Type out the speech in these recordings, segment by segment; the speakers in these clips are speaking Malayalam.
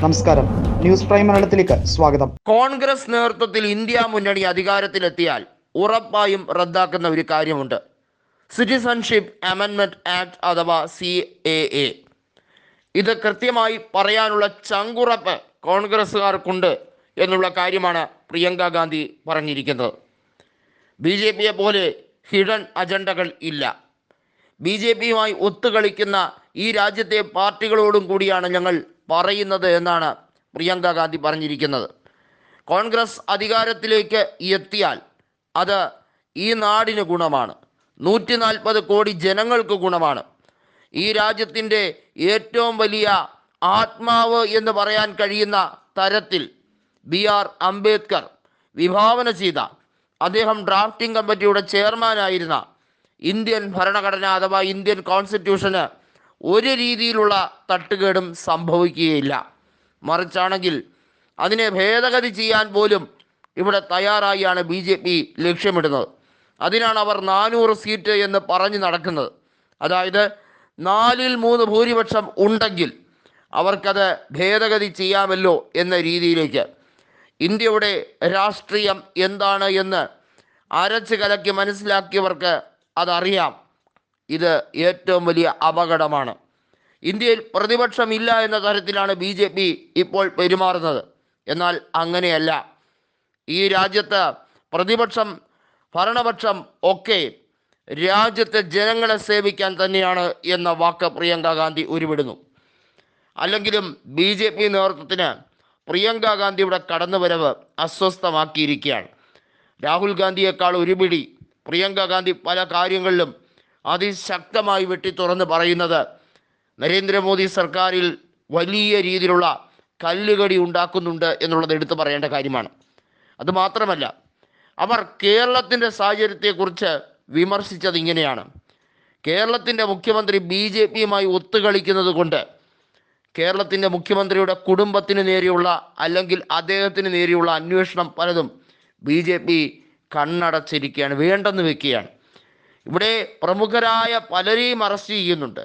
നമസ്കാരം. ന്യൂസ് പ്രൈം മലയാളത്തിലേക്ക് സ്വാഗതം. കോൺഗ്രസ് നേതൃത്വത്തിൽ ഇന്ത്യ മുന്നണി അധികാരത്തിലെത്തിയാൽ ഉറപ്പായും റദ്ദാക്കുന്ന ഒരു കാര്യമുണ്ട്. സിറ്റിസൺഷിപ്പ് അമെൻമെന്റ് ആക്ട് അഥവാ സി എ എ. ഇത് കൃത്യമായി പറയാനുള്ള ചങ്കുറപ്പ് കോൺഗ്രസ്സുകാർക്കുണ്ട് എന്നുള്ള കാര്യമാണ് പ്രിയങ്ക ഗാന്ധി പറഞ്ഞിരിക്കുന്നത്. ബി ജെ പിയെ പോലെ ഹിഡൻ അജണ്ടകൾ ഇല്ല. ബി ജെ പിയുമായി ഒത്തുകളിക്കുന്ന ഈ രാജ്യത്തെ പാർട്ടികളോടും കൂടിയാണ് ഞങ്ങൾ പറയുന്നത് എന്നാണ് പ്രിയങ്ക ഗാന്ധി പറഞ്ഞിരിക്കുന്നത്. കോൺഗ്രസ് അധികാരത്തിലേക്ക് എത്തിയാൽ അത് ഈ നാടിന് ഗുണമാണ്. നൂറ്റി നാൽപ്പത് കോടി ജനങ്ങൾക്ക് ഗുണമാണ്. ഈ രാജ്യത്തിന്റെ ഏറ്റവും വലിയ ആത്മാവ് എന്ന് പറയാൻ കഴിയുന്ന തരത്തിൽ ബി ആർ അംബേദ്കർ വിഭാവന ചെയ്ത അദ്ദേഹം ഡ്രാഫ്റ്റിംഗ് കമ്മിറ്റിയുടെ ചെയർമാനായിരുന്ന ഇന്ത്യൻ ഭരണഘടന അഥവാ ഇന്ത്യൻ കോൺസ്റ്റിറ്റ്യൂഷന് ഒരു രീതിയിലുള്ള തട്ടുകേടും സംഭവിക്കുകയില്ല. മറിച്ചാണെങ്കിൽ അതിനെ ഭേദഗതി ചെയ്യാൻ പോലും ഇവിടെ തയ്യാറായാണ് ബി ജെ പി ലക്ഷ്യമിടുന്നത്. അതിനാണ് അവർ നാനൂറ് സീറ്റ് എന്ന് പറഞ്ഞു നടക്കുന്നത്. അതായത് നാലിൽ മൂന്ന് ഭൂരിപക്ഷം ഉണ്ടെങ്കിൽ അവർക്കത് ഭേദഗതി ചെയ്യാമല്ലോ എന്ന രീതിയിലേക്ക്. ഇന്ത്യയുടെ രാഷ്ട്രീയം എന്താണ് എന്ന് അരച്ച് കലക്കി മനസ്സിലാക്കിയവർക്ക് അതറിയാം. ഇത് ഏറ്റവും വലിയ അപകടമാണ്. ഇന്ത്യയിൽ പ്രതിപക്ഷമില്ല എന്ന തരത്തിലാണ് ബി ജെ പി ഇപ്പോൾ പെരുമാറുന്നത്. എന്നാൽ അങ്ങനെയല്ല. ഈ രാജ്യത്ത് പ്രതിപക്ഷം ഭരണപക്ഷം ഒക്കെ രാജ്യത്തെ ജനങ്ങളെ സേവിക്കാൻ തന്നെയാണ് എന്ന വാക്ക് പ്രിയങ്ക ഗാന്ധി ഉരുവിടുന്നു. അല്ലെങ്കിലും ബി ജെ പി നേതൃത്വത്തിന് പ്രിയങ്ക ഗാന്ധിയുടെ കടന്നുവരവ് അസ്വസ്ഥമാക്കിയിരിക്കുകയാണ്. രാഹുൽ ഗാന്ധിയേക്കാൾ ഒരുപിടി പ്രിയങ്ക ഗാന്ധി പല കാര്യങ്ങളിലും അതിശക്തമായി വെട്ടി തുറന്ന് പറയുന്നത് നരേന്ദ്രമോദി സർക്കാരിൽ വലിയ രീതിയിലുള്ള കല്ലുകടി ഉണ്ടാക്കുന്നുണ്ട് എന്നുള്ളത് എടുത്തു പറയേണ്ട കാര്യമാണ്. അതുമാത്രമല്ല അവർ കേരളത്തിന്റെ സാഹചര്യത്തെക്കുറിച്ച് വിമർശിച്ചത് ഇങ്ങനെയാണ്. കേരളത്തിന്റെ മുഖ്യമന്ത്രി ബി ജെ പിയുമായി ഒത്തുകളിക്കുന്നത് കൊണ്ട് കേരളത്തിന്റെ മുഖ്യമന്ത്രിയുടെ കുടുംബത്തിന് നേരെയുള്ള അല്ലെങ്കിൽ അദ്ദേഹത്തിന് നേരെയുള്ള അന്വേഷണം പലതും ബി ജെ പി കണ്ണടച്ചിരിക്കുകയാണ് വേണ്ടെന്ന് വെക്കുകയാണ്. ഇവിടെ പ്രമുഖരായ പലരെയും അറസ്റ്റ് ചെയ്യുന്നുണ്ട്.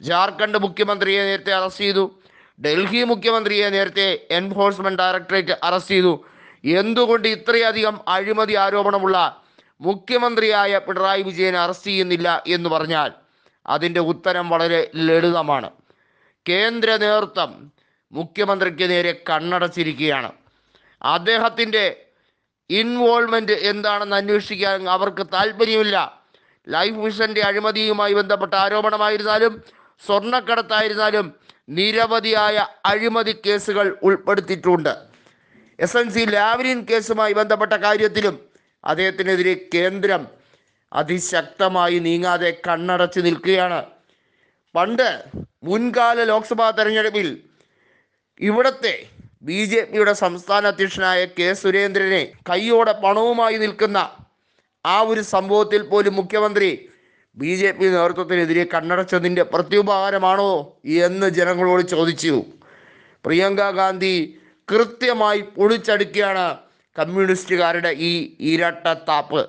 ജാർഖണ്ഡ് മുഖ്യമന്ത്രിയെ നേരത്തെ അറസ്റ്റ് ചെയ്തു. ഡൽഹി മുഖ്യമന്ത്രിയെ നേരത്തെ എൻഫോഴ്സ്മെന്റ് ഡയറക്ടറേറ്റ് അറസ്റ്റ് ചെയ്തു. എന്തുകൊണ്ട് ഇത്രയധികം അഴിമതി ആരോപണമുള്ള മുഖ്യമന്ത്രിയായ പിണറായി വിജയനെ അറസ്റ്റ് ചെയ്യുന്നില്ല എന്ന് പറഞ്ഞാൽ അതിന്റെ ഉത്തരം വളരെ ലളിതമാണ്. കേന്ദ്ര നേതൃത്വം മുഖ്യമന്ത്രിക്ക് നേരെ കണ്ണടച്ചിരിക്കുകയാണ്. അദ്ദേഹത്തിന്റെ ഇൻവോൾവ്മെന്റ് എന്താണെന്ന് അന്വേഷിക്കാൻ അവർക്ക് താല്പര്യമില്ല. ലൈഫ് മിഷന്റെ അഴിമതിയുമായി ബന്ധപ്പെട്ട ആരോപണമായിരുന്നാലും സ്വർണക്കടത്തായിരുന്നാലും നിരവധിയായ അഴിമതി കേസുകൾ ഉൾപ്പെടുത്തിയിട്ടുണ്ട്. എസ് എൻ സി ലാവലിൻ കേസുമായി ബന്ധപ്പെട്ട കാര്യത്തിലും അദ്ദേഹത്തിനെതിരെ കേന്ദ്രം അതിശക്തമായി നീങ്ങാതെ കണ്ണടച്ച് നിൽക്കുകയാണ്. പണ്ട് മുൻകാല ലോക്സഭാ തെരഞ്ഞെടുപ്പിൽ ഇവിടത്തെ ബി ജെ പിയുടെ സംസ്ഥാന അധ്യക്ഷനായ കെ സുരേന്ദ്രനെ കൈയോടെ പണവുമായി നിൽക്കുന്ന ആ ഒരു സംഭവത്തിൽ പോലും മുഖ്യമന്ത്രി ബി ജെ പി നേതൃത്വത്തിനെതിരെ കണ്ണടച്ചതിന്റെ പ്രത്യുപകാരമാണോ എന്ന് ജനങ്ങളോട് ചോദിച്ചു. പ്രിയങ്ക ഗാന്ധി കൃത്യമായി പൊളിച്ചടുക്കുകയാണ് കമ്മ്യൂണിസ്റ്റുകാരുടെ ഈ ഇരട്ടത്താപ്പ്.